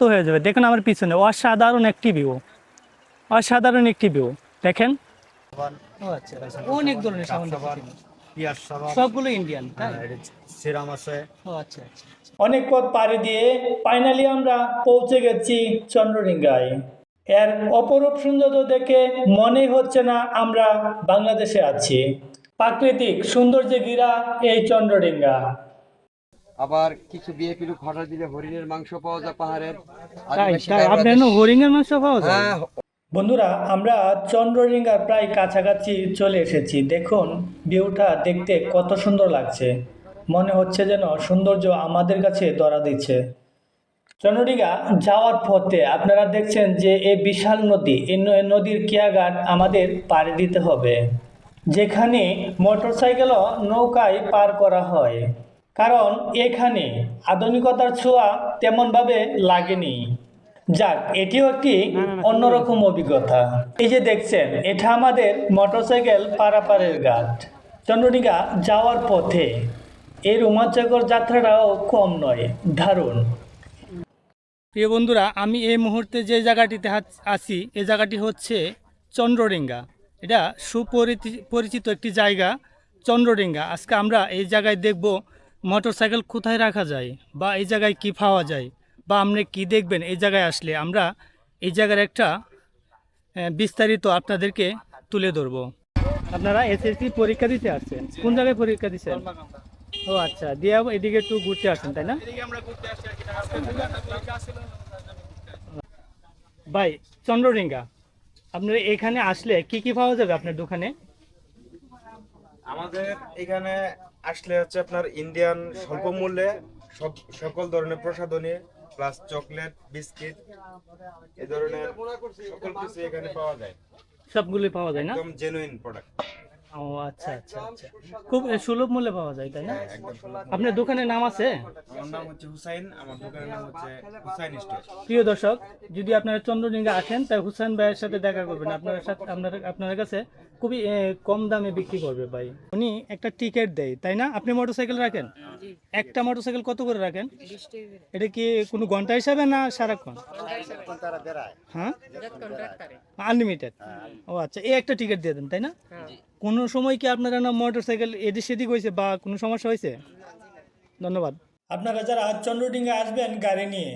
তো হয়ে যাবে। দেখুন আমার পিছনে অসাধারণ একটি ভিউ অসাধারণ একটি ভিউ দেখেন। আচ্ছা অনেক ধরনের সাবান দেখেছি। পিয়াজ সাবান। সবগুলো ইন্ডিয়ান সিরাম আছে। আচ্ছা আচ্ছা অনেক পথ পাড়ি দিয়ে ফাইনালি আমরা পৌঁছে গেছি চন্দ্রডিঙ্গায় এর অপরূপ সৌন্দর্য দেখে মনে হচ্ছে না আমরা বাংলাদেশে আছি। প্রাকৃতিক সৌন্দর্যে ঘেরা এই চন্দ্রডিঙ্গা। আবার কিছু বিএপি লোক অর্ডার দিলে হরিণের মাংস পাওয়া যায় পাহাড়ের। আপনার হরিণের মাংস পাওয়া যায়? হ্যাঁ বন্ধুরা আমরা চন্দ্রডিঙ্গার প্রায় কাছাকাছি চলে এসেছি। দেখুন ভিউটা দেখতে কত সুন্দর লাগছে। মনে হচ্ছে যেন সৌন্দর্য আমাদের কাছে ধরা দিচ্ছে। চন্দ্রডিঙ্গা যাওয়ার পথে আপনারা দেখছেন যে এই বিশাল নদী এই নদীর কিয়াঘাট আমাদের পাড়ি দিতে হবে। যেখানে মোটরসাইকেলও নৌকায় পার করা হয়। কারণ এখানে আধুনিকতার ছোঁয়া তেমনভাবে লাগেনি। যাক এটিও একটি অন্যরকম অভিজ্ঞতা। এই যে দেখছেন এটা আমাদের মোটরসাইকেল পারাপারের ঘাট চন্দ্রডিঘা যাওয়ার পথে এই রোমাঞ্চকর যাত্রাটাও কম নয় দারুণ। প্রিয় বন্ধুরা আমি এই মুহূর্তে যে জায়গাটিতে আছি এই জায়গাটি হচ্ছে চন্দ্রডিঙ্গা এটা সুপরিচিত পরিচিত একটি জায়গা, চন্দ্রডিঙ্গা। আজকে আমরা এই জায়গায় দেখব মোটরসাইকেল কোথায় রাখা যায় বা এই জায়গায় কি পাওয়া যায় বা আপনি কি দেখবেন এই জায়গায় আসলে আমরা এই জায়গার একটা বিস্তারিত আপনাদেরকে তুলে ধরব। আপনারা এসএসসি পরীক্ষা দিতে আসছেন? কোন জায়গায় পরীক্ষা দিচ্ছেন ও আচ্ছা দিয়ে এদিকে একটু ঘুরতে আসছেন তাই না? ভাই, চন্দ্রডিঙ্গা। আপনার এখানে আসলে কি কি পাওয়া যাবে আপনার দোকানে? আমাদের এখানে আসলে হচ্ছে আপনার ইন্ডিয়ান স্বল্প মূল্যে সব সকল ধরনের প্রসাধনী প্লাস চকলেট বিস্কিট এই ধরনের সকল কিছু এখানে পাওয়া যায়। সবগুলোই পাওয়া যায় না? একদম জেনুইন প্রোডাক্ট ও আচ্ছা আচ্ছা আচ্ছা। খুব সুলভ মূল্যে পাওয়া যায় তাই না? আপনার দোকানের নাম আছে? আমার নাম হচ্ছে হুসাইন আমার দোকানের নাম হচ্ছে হুসাইন স্টোর প্রিয় দর্শক যদি আপনারা চন্দ্রডিঙ্গা আসেন তাই হুসাইন ভাইয়ের সাথে দেখা করবেন। আপনার সাথে আপনার আপনার কাছে খুবই কম দামে বিক্রি করবে ভাই। উনি একটা টিকিট দেয় তাই না? আপনি মোটরসাইকেল রাখেন? একটা মোটরসাইকেল কত করে রাখেন? এটা কি কোনো ঘণ্টা হিসাবে না সারাক্ষণ? হ্যাঁ? আনলিমিটেড ও আচ্ছা এই একটা টিকিট দিয়ে দেন তাই না? কোনো সময় কি আপনারা না মোটরসাইকেল এদিক সেদিক হয়েছে বা কোনো সমস্যা হয়েছে? ধন্যবাদ। আপনারা যারা চন্দ্রডিঙ্গা আসবেন গাড়ি নিয়ে।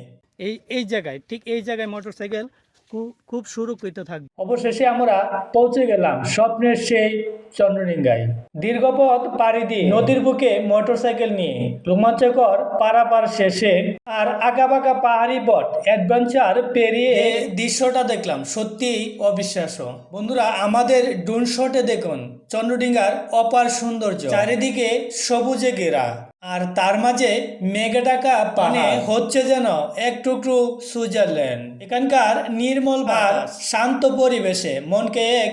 এই এই জায়গায় ঠিক এই জায়গায় মোটরসাইকেল খুব খুব সুরক্ষিত থাকবে। অবশেষে আমরা পৌঁছে গেলাম স্বপ্নের সেই চন্দ্রডিঙ্গায় দীর্ঘপথ পাড়ি দিয়ে নদীর বুকে মোটরসাইকেল নিয়ে রোমাঞ্চকর পারাপার শেষে আর আঁকাবাঁকা পাহাড়ি পথ অ্যাডভেঞ্চার পেরিয়ে দৃশ্যটা দেখলাম সত্যিই অবিশ্বাস্য। বন্ধুরা আমাদের ডুন শটে দেখুন চন্দ্রডিঙ্গার অপার সৌন্দর্য। চারিদিকে সবুজে ঘেরা। আর তার মাঝে মেঘে ডাকা পানে হচ্ছে যেন এক টুকরো সুইজারল্যান্ড। এখানকার নির্মল আর শান্ত পরিবেশে মনকে এক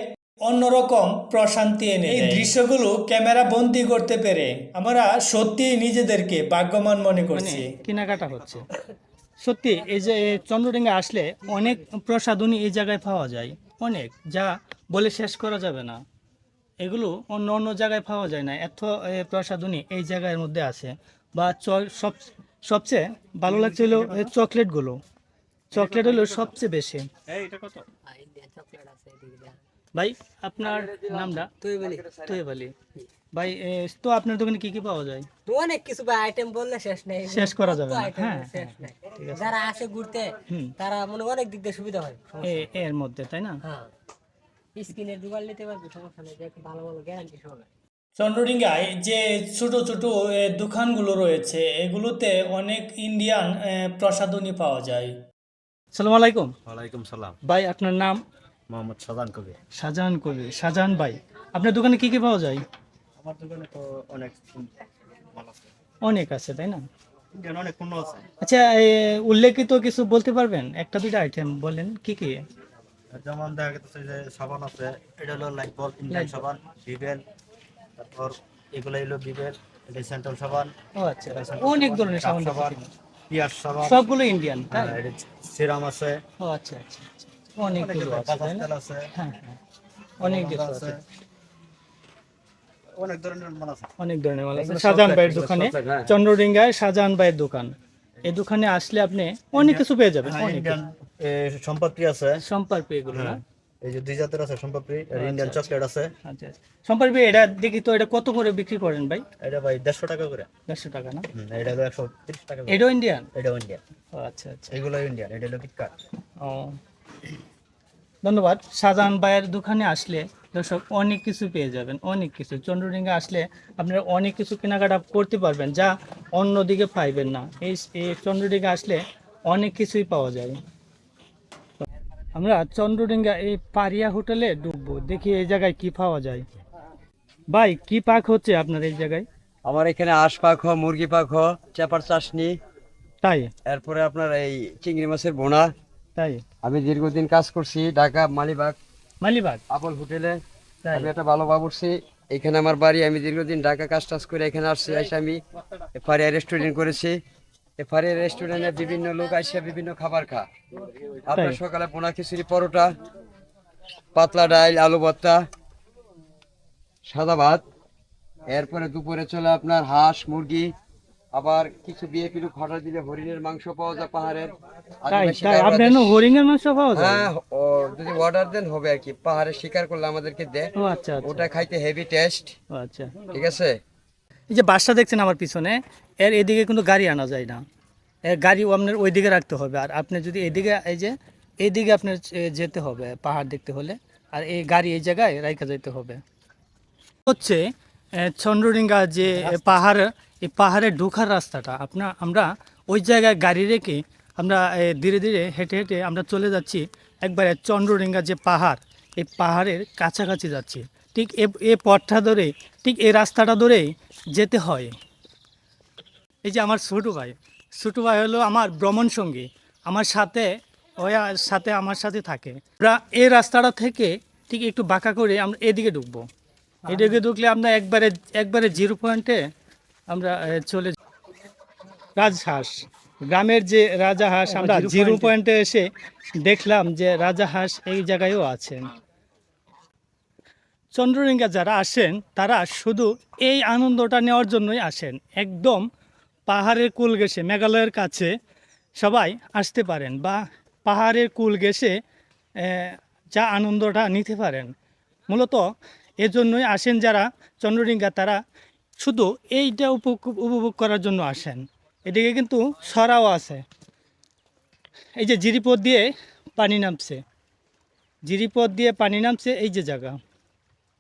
অন্যরকম প্রশান্তি এনে এই দৃশ্যগুলো ক্যামেরা বন্দি করতে পেরে আমরা সত্যি নিজেদেরকে ভাগ্যবান মনে করছি। কেনাকাটা হচ্ছে। সত্যি এই যে চন্দ্রডিঙ্গা আসলে অনেক প্রসাধনী এই জায়গায় পাওয়া যায়। অনেক যা বলে শেষ করা যাবে না। এগুলো অন্য অন্য জায়গায় পাওয়া যায় না। এত এ, প্রসাধনী এই জায়গার মধ্যে আছে। বা চ- সব সবচেয়ে ভালো লাগছে হলো চকলেটগুলো। চকলেট হলো সবচেয়ে বেশি। ভাই আপনার নামটা? তুই বলি ভাই তো আপনার দোকানে কি কি পাওয়া যায়? তো অনেক কিছু ভাই আইটেম বললে শেষ নেই। শেষ করা যাবে না। হ্যাঁ যারা আসে ঘুরতে হুম। তারা মনে অনেক দিক দিয়ে সুবিধা হয়। এ- এর মধ্যে তাই না? হ্যাঁ। দুবার নিতে পারবে সমস্যা নেই ভালো ভালো গ্যারান্টি সহ চন্দ্রডিঙ্গায় যে ছোট ছোট দোকানগুলো রয়েছে এগুলোতে অনেক ইন্ডিয়ান প্রসাধনী পাওয়া যায়। সালাম আলাইকুম। ওয়ালাইকুম সালাম। ভাই আপনার নাম? মোহাম্মদ সাজান কবির শাহজাহান কবি শাহজাহান ভাই। আপনার দোকানে কি কি পাওয়া যায়? আমার দোকানে তো অনেক আছে। অনেক আছে তাই না? অনেক পণ্য আছে। আচ্ছা উল্লেখিত কিছু বলতে পারবেন? একটা দুইটা আইটেম বলেন কি কি? যেমন দেখা গেছে যে সাবান আছে এটা হলো লাইক বল ইন্ডিয়ান সাবান বিবেল তারপর এগুলো হলো বিবেল এটা সেন্ট্রাল সাবান ও আচ্ছা। অনেক ধরনের সাবান সাবান পিয়াজ সাবান। সবগুলো ইন্ডিয়ান তাই? সিরাম আছে। ও আচ্ছা আচ্ছা আচ্ছা। অনেকগুলো আছে হ্যাঁ হ্যাঁ। অনেক কিছু আছে। অনেক ধরনের মাল আছে। অনেক ধরনের মাল আছে। শাহজাহান ভাইয়ের দোকানে হ্যাঁ। চন্দ্রডিঙ্গায় শাহজাহান ভাইয়ের দোকান। এই দোকানে আসলে আপনি অনেক কিছু পেয়ে যাবেন হ্যাঁ, অনেক সম্পাপ্রি আছে। সম্পার পেয়ে এগুলো না? এই যে দুই জাতের আছে সম্পাপ্রি আর ইন্ডিয়ান চকলেট আছে। আচ্ছা আচ্ছা। সম্পার পেয়ে এটা দেখি তো এটা কত করে বিক্রি করেন ভাই? এটা ভাই দেড়শো টাকা করে। দেড়শো টাকা না? এটা হলো একশো তিরিশ টাকা করে। এটাও ইন্ডিয়ান এটাও ইন্ডিয়ান আচ্ছা আচ্ছা। এগুলো ইন্ডিয়ান এটা হলো কিটকাট ও। ধন্যবাদ। শাহজাহান ভাইয়ের দোকানে আসলে দর্শক অনেক কিছু পেয়ে যাবেন অনেক কিছু। চন্দ্রডিঙ্গা আসলে আপনারা অনেক কিছু কেনাকাটা করতে পারবেন যা অন্যদিকে পাইবেন না। এই এই চন্দ্রডিঙ্গা আসলে অনেক কিছুই পাওয়া যায়। আমরা চন্দ্রডিঙ্গা এই পারিয়া হোটেলে ঢুকবো। দেখি এই জায়গায় কি পাওয়া যায়। ভাই কি পাক হচ্ছে আপনার এই জায়গায়? আমার এখানে আঁশ পাখ মুরগি পাখ চেপার চাশনি। তাই? এরপরে আপনার এই চিংড়ি মাছের বোনা। তাই? আমি দীর্ঘদিন কাজ করছি ঢাকা মালিবাগ। মালিবাগ? আপল হোটেলে। তাই। আমি একটা ভালো বাবুরছি এখানে আমার বাড়ি। আমি দীর্ঘদিন ঢাকা কাজ টাজ করে এখানে আসছি আমি ফারিয়া রেস্টুরেন্ট করেছি। এই ফারিয়া রেস্টুরেন্টে বিভিন্ন লোক আসে বিভিন্ন খাবার খা। আপনার সকালে পোনা খিচুড়ি পরোটা পাতলা ডাল আলু ভর্তা সাদা ভাত। এরপরে দুপুরে চলে আপনার হাঁস মুরগি আবার কিছু বিয়ে লোক অর্ডার দিলে হরিণের মাংস পাওয়া যায় পাহাড়ের। আপনার হরিণের মাংস পাওয়া যায়? হ্যাঁ ও যদি অর্ডার দেন হবে আর কি। পাহাড়ে শিকার করলে আমাদেরকে দেয়। আচ্ছা আচ্ছা। ওটা খাইতে হেভি টেস্ট আচ্ছা। ঠিক আছে? এই যে বাসটা দেখছেন আমার পিছনে, এর এদিকে কিন্তু গাড়ি আনা যায় না। এর গাড়ি আপনার ওই দিকে রাখতে হবে, আর আপনি যদি এদিকে, এই যে এইদিকে আপনার যেতে হবে পাহাড় দেখতে হলে, আর এই গাড়ি এই জায়গায় রাখা যেতে হবে। হচ্ছে চন্দ্রডিঙ্গা যে পাহাড়, এই পাহাড়ে ঢোকার রাস্তাটা আপনার আমরা ওই জায়গায় গাড়ি রেখে আমরা ধীরে ধীরে হেঁটে হেঁটে আমরা চলে যাচ্ছি, একবারে চন্দ্রডিঙ্গা যে পাহাড়, এই পাহাড়ের কাছাকাছি যাচ্ছি। ঠিক এ এ পথটা ধরে ঠিক এই রাস্তাটা ধরেই যেতে হয়। এই যে আমার ছোটো ভাই ছোটো ভাই হলো আমার ভ্রমণ সঙ্গী আমার সাথে ওই সাথে আমার সাথে থাকে। এই রাস্তাটা থেকে ঠিক একটু বাঁকা করে আমরা এদিকে ঢুকবো। এদিকে ঢুকলে আমরা একবারে একবারে জিরো পয়েন্টে আমরা চলে রাজহাঁস গ্রামের যে রাজাহাঁস আমরা জিরো পয়েন্টে এসে দেখলাম যে রাজাহাঁস এই জায়গায়ও আছেন চন্দ্ররিঙ্গা যারা আসেন, তারা শুধু এই আনন্দটা নেওয়ার জন্যই আসেন। একদম পাহাড়ের কুল ঘেসে মেঘালয়ের কাছে সবাই আসতে পারেন বা পাহাড়ের কুল ঘেসে যা আনন্দটা নিতে পারেন। মূলত এজন্যই আসেন যারা চন্দ্রডিঙ্গা তারা শুধু এইটা উপভোগ করার জন্য আসেন। এদিকে কিন্তু সরাও আছে। এই যে জিরিপথ দিয়ে পানি নামছে। জিরিপথ দিয়ে পানি নামছে, এই যে জায়গা।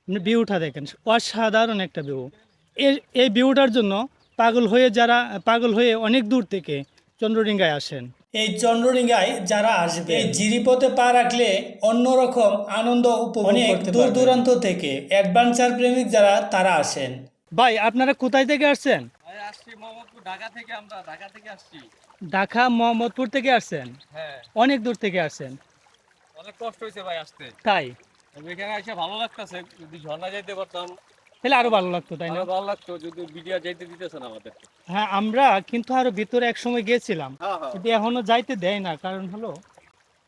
আপনি ভিউটা দেখেন অসাধারণ একটা ভিউ এই এই ভিউটার জন্য পাগল হয়ে যারা পাগল হয়ে অনেক দূর থেকে চন্দ্রডিঙ্গায় আসেন। এই চন্দ্রডিঙ্গায় যারা আসবে এই জিরিপথে পা রাখলে অন্যরকম আনন্দ উপভোগ করতে দূর দূরান্ত থেকে অ্যাডভেঞ্চার প্রেমিক যারা তারা আসেন। ভাই আপনারা কোথায় থেকে আসছেন? ঢাকা থেকে থেকে আসছি। মোহাম্মদপুর থেকে আসছেন? হ্যাঁ। অনেক দূর থেকে আসছেন। অনেক কষ্ট হয়েছে ভাই আসতে। তাই? এখানে এসে ভালো লাগতেছে যদি ঝর্ণা যাইতে পারতাম। তাহলে আরও ভালো লাগতো তাই না? ভালো লাগতো যদি ভিডিও যাইতে দিতেছেন আমাদের। হ্যাঁ আমরা কিন্তু আরও ভিতরে এক সময় গিয়েছিলাম। হ্যাঁ হ্যাঁ। কিন্তু এখনও যাইতে দেয় না কারণ হলো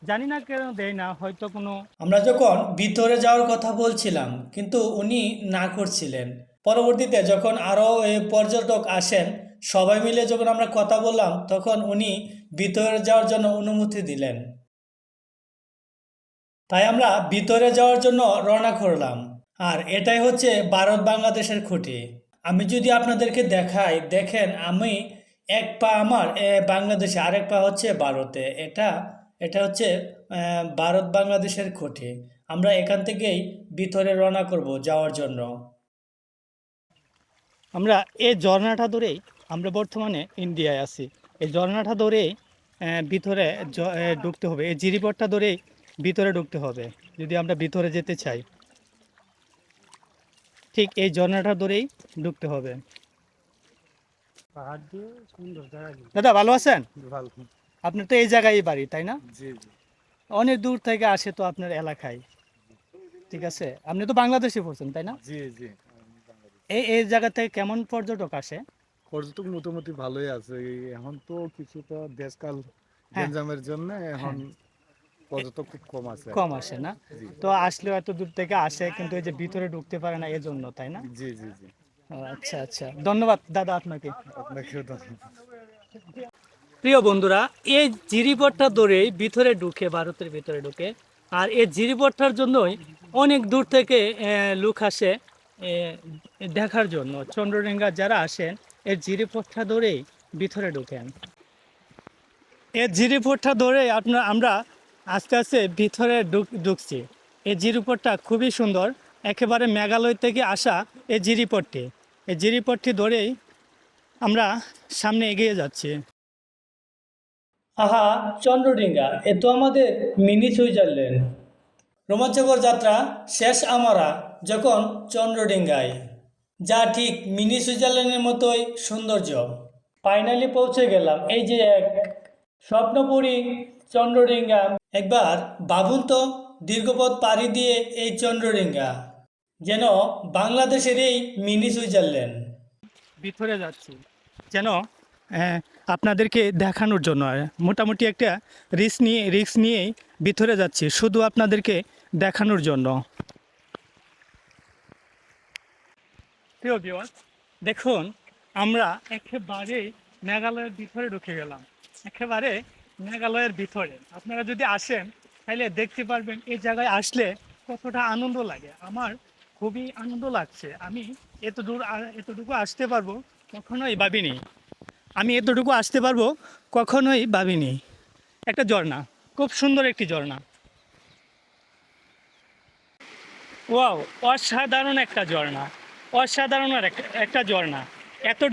জানি না কেন দেয় না হয়তো কোনো আমরা যখন ভিতরে যাওয়ার কথা বলছিলাম কিন্তু উনি না করছিলেন। পরবর্তীতে যখন আরও পর্যটক আসেন সবাই মিলে যখন আমরা কথা বললাম তখন উনি ভিতরে যাওয়ার জন্য অনুমতি দিলেন। তাই আমরা ভিতরে যাওয়ার জন্য রওনা করলাম। আর এটাই হচ্ছে ভারত বাংলাদেশের খুঁটি। আমি যদি আপনাদেরকে দেখাই, দেখেন আমি এক পা আমার বাংলাদেশে, আরেক পা হচ্ছে ভারতে। এটা এটা হচ্ছে ভারত বাংলাদেশের খুঁটি। আমরা এখান থেকেই ভিতরে রওনা করব যাওয়ার জন্য। আমরা এই ঝর্ণাটা ধরেই আমরা বর্তমানে ইন্ডিয়ায় আছি। এই ঝর্ণাটা ধরেই ভিতরে ঢুকতে হবে। এই জিরিপথটা ধরেই ভিতরে ঢুকতে হবে যদি আমরা ভিতরে যেতে চাই। ঠিক এই ঝর্ণাটা ধরেই ঢুকতে হবে। পাহাড় দিয়ে সুন্দর জায়গা দাদা ভালো আছেন? আপনার তো এই জায়গায় বাড়ি তাই না? জি জি। অনেক দূর থেকে আসে তো আপনার এলাকায়। ঠিক আছে? আপনি তো বাংলাদেশে পড়ছেন তাই না? জি জি। এই এই জায়গা থেকে কেমন পর্যটক আসে? পর্যটক মোটামুটি ভালোই আছে। এখন তো কিছুটা দেশকাল হ্যাঁ। গঞ্জামের জন্য এখন পর্যটক খুব কম আছে কম আসে না? তো আসলেও এত দূর থেকে আসে কিন্তু এই যে ভিতরে ঢুকতে পারে না এজন্য তাই না? জি জি জি। আচ্ছা আচ্ছা। ধন্যবাদ দাদা আপনাকে। আপনাকেও ধন্যবাদ। প্রিয় বন্ধুরা এই জিরিপট্টা ধরেই ভিতরে ঢুকে ভারতের ভিতরে ঢুকে আর এই জিরিপট্টার জন্যই অনেক দূর থেকে লোক আসে দেখার জন্য। চন্দ্ররেঙ্গা যারা আসেন এই জিরিপট্টা ধরেই ভিতরে ঢুকেন। এই জিরিপট্টা ধরে আপনার আমরা আস্তে আস্তে ভিতরে ঢুক- ঢুকছি। এই জিরিপট্টা খুবই সুন্দর। একেবারে মেঘালয় থেকে আসা এই জিরিপট্টি এই জিরিপট্টি ধরেই আমরা সামনে এগিয়ে যাচ্ছি। আহা, চন্দ্রডিঙ্গা, এ তো আমাদের মিনি সুইজারল্যান্ড। রোমাঞ্চকর যাত্রা শেষ আমরা যখন চন্দ্রডিঙ্গায়, যা ঠিক মিনি সুইজারল্যান্ডের মতোই সৌন্দর্য। ফাইনালি পৌঁছে গেলাম এই যে এক স্বপ্নপুরী চন্দ্রডিঙ্গা একবার ভাবুন তো দীর্ঘপথ পাড়ি দিয়ে এই চন্দ্রডিঙ্গা যেন বাংলাদেশের এই মিনি সুইজারল্যান্ড। ভিতরে যাচ্ছি যেন আহ, আপনাদেরকে দেখানোর জন্য মোটামুটি একটা রিস্ক নিয়ে রিস্ক নিয়েই ভিতরে যাচ্ছি শুধু আপনাদেরকে দেখানোর জন্য। দেখুন আমরা একেবারে মেঘালয়ের ভিতরে ঢুকে গেলাম। একেবারে মেঘালয়ের ভিতরে। আপনারা যদি আসেন, তাহলে দেখতে পারবেন এই জায়গায় আসলে কতটা আনন্দ লাগে। আমার খুবই আনন্দ লাগছে। আমি এত দূর এতটুকু আসতে পারব কখনোই ভাবিনি। আমি এতটুকু আসতে পারব কখনোই ভাবিনি। একটা ঝর্ণা, খুব সুন্দর একটি ঝর্ণা। ওয়াও, অসাধারণ একটা ঝর্ণা। অসাধারণ একটা- ঝর্ণা। এত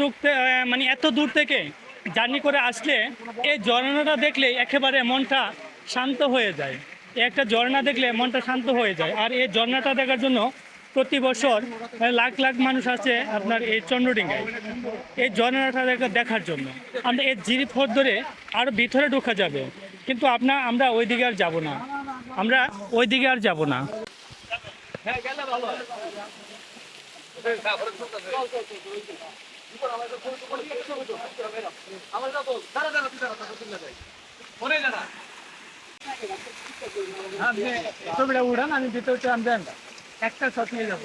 মানে এত দূর থেকে জার্নি করে আসলে এই ঝর্ণাটা দেখলে একেবারে মনটা শান্ত হয়ে যায়। একটা ঝর্ণা দেখলে মনটা শান্ত হয়ে যায়। আর এই ঝর্ণাটা দেখার জন্য প্রতি বছর লাখ লাখ মানুষ আছে আপনার এই চন্দ্রডিঙ্গায়। এই ঝর্ণাটা দেখা- দেখার জন্য। আমরা এই ফোর ধরে আরও ভিতরে ঢোকা যাবে। কিন্তু আপনার আমরা ওই দিকে আর যাব না। আমরা ওই দিকে আর যাব না। ছবিটা উড়ান আমি ভিতরে আনবেন একটা শট নিয়ে যাব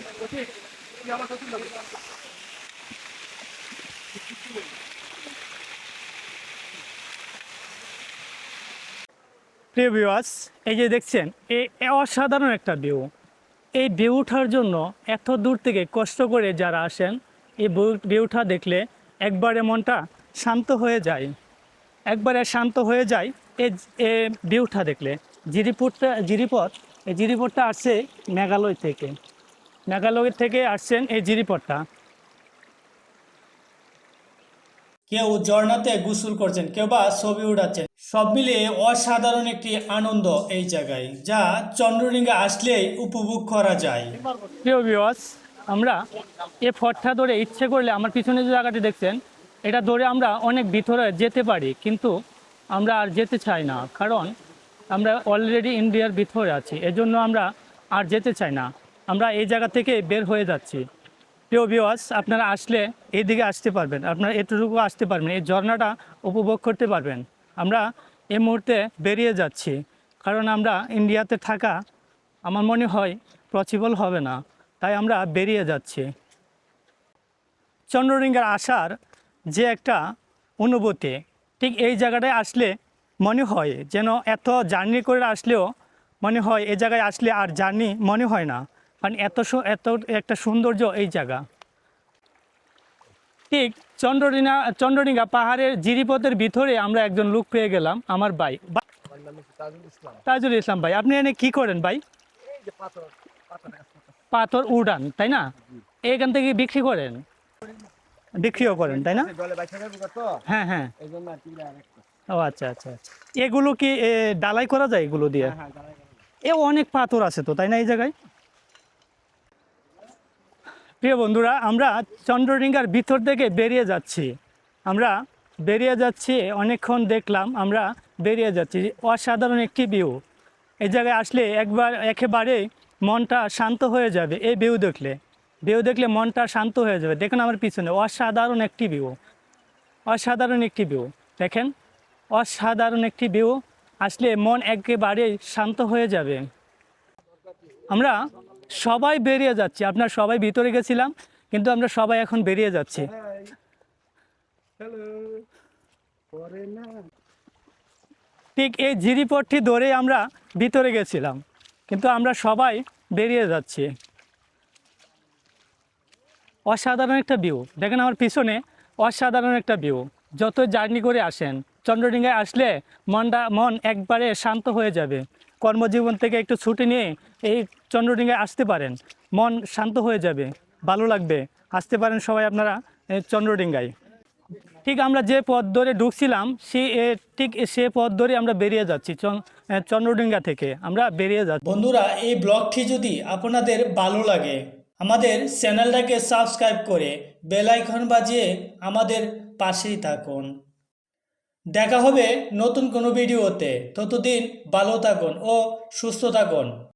প্রিয় ভিউয়ার্স এই যে দেখছেন এই অসাধারণ একটা ভিউ এই ভিউটার জন্য এত দূর থেকে কষ্ট করে যারা আসেন এই ভিউটা দেখলে একবারে মনটা শান্ত হয়ে যায়। একবারে শান্ত হয়ে যায় এই এ ভিউটা দেখলে। জিরিপুরটা জিরিপথ এই জিরিপথটা আসছে মেঘালয় থেকে। মেঘালয় থেকে আসছেন এই জিরিপথটা। কেউ ঝর্ণাতে গোসল করছেন কেউ বা ছবি উড়াচ্ছেন। সব মিলিয়ে অসাধারণ একটি আনন্দ এই জায়গায় যা চন্দ্রডিঙ্গা আসলেই উপভোগ করা যায়। প্রিয় ভিউয়ার্স আমরা এ ফটটা ধরে ইচ্ছে করলে আমার পিছনে যে জায়গাটি দেখছেন, এটা ধরে আমরা অনেক ভিতরে যেতে পারি, কিন্তু আমরা আর যেতে চাই না, কারণ আমরা অলরেডি ইন্ডিয়ার ভিতরে আছি, এজন্য আমরা আর যেতে চাই না। আমরা এই জায়গা থেকে বের হয়ে যাচ্ছি। প্রিয় ভিওয়ার্স আপনারা আসলে এইদিকে আসতে পারবেন, আপনারা এতটুকু আসতে পারবেন, এই ঝর্ণাটা উপভোগ করতে পারবেন। আমরা এই মুহূর্তে বেরিয়ে যাচ্ছি, কারণ আমরা ইন্ডিয়াতে থাকা আমার মনে হয় পসিবল হবে না। তাই আমরা বেরিয়ে যাচ্ছি। চন্দ্রডিঙ্গার আসার যে একটা অনুভূতি ঠিক এই জায়গাটায় আসলে মনে হয় যেন এত জার্নি করে আসলেও মনে হয় এই জায়গায় আসলে আর জার্নি মনে হয় না। কারণ এত সু- এত একটা সৌন্দর্য এই জায়গা। ঠিক চন্দ্রডিঙ্গা চন্দ্রডিঙ্গা পাহাড়ের জিরিপথের ভিতরে আমরা একজন লোক পেয়ে গেলাম আমার ভাই। তাজুল ইসলাম। ভাই আপনি এনে কি করেন ভাই? পাথর উড়ান তাই না? এখান থেকে বিক্রি করেন। বিক্রিও করেন তাই না? হ্যাঁ হ্যাঁ। ও আচ্ছা আচ্ছা আচ্ছা। এগুলো কি ডালাই করা যায় এগুলো দিয়ে? হ্যাঁ এ অনেক পাথর আছে তো তাই না এই জায়গায়? প্রিয় বন্ধুরা আমরা চন্দ্রডিঙ্গার ভিতর থেকে বেরিয়ে যাচ্ছি। আমরা বেরিয়ে যাচ্ছি অনেকক্ষণ দেখলাম আমরা বেরিয়ে যাচ্ছি। অসাধারণ একটি ভিউ। এই জায়গায় আসলে একবার একেবারে মনটা শান্ত হয়ে যাবে, এই ভিউ দেখলে। ভিউ দেখলে মনটা শান্ত হয়ে যাবে। দেখুন আমার পিছনে, অসাধারণ একটি ভিউ অসাধারণ একটি ভিউ দেখেন, অসাধারণ একটি ভিউ আসলে মন একেবারে শান্ত হয়ে যাবে। আমরা সবাই বেরিয়ে যাচ্ছি। আপনার সবাই ভিতরে গেছিলাম, কিন্তু আমরা সবাই এখন বেরিয়ে যাচ্ছি। ঠিক এই ঝিরিপথটি ধরেই আমরা ভিতরে গেছিলাম। কিন্তু আমরা সবাই বেরিয়ে যাচ্ছি। অসাধারণ একটা ভিউ দেখেন আমার পিছনে অসাধারণ একটা ভিউ যত জার্নি করে আসেন, চন্দ্রডিঙ্গায় আসলে মনটা, মন একবারে শান্ত হয়ে যাবে। কর্মজীবন থেকে একটু ছুটি নিয়ে এই চন্দ্রডিঙ্গায় আসতে পারেন। মন শান্ত হয়ে যাবে, ভালো লাগবে। আসতে পারেন সবাই আপনারা চন্দ্রডিঙ্গায়। ঠিক আমরা যে পথ ধরে ঢুকছিলাম, সে ঠিক সে পথ ধরে আমরা বেরিয়ে যাচ্ছি। চন্দ্রডিঙ্গা থেকে আমরা বেরিয়ে যাচ্ছি। বন্ধুরা, এই ব্লগটি যদি আপনাদের ভালো লাগে, আমাদের চ্যানেলটাকে সাবস্ক্রাইব করে বেল আইকন বাজিয়ে আমাদের পাশেই থাকুন। দেখা হবে নতুন কোনো ভিডিওতে। ততদিন ভালো থাকুন ও সুস্থ থাকুন।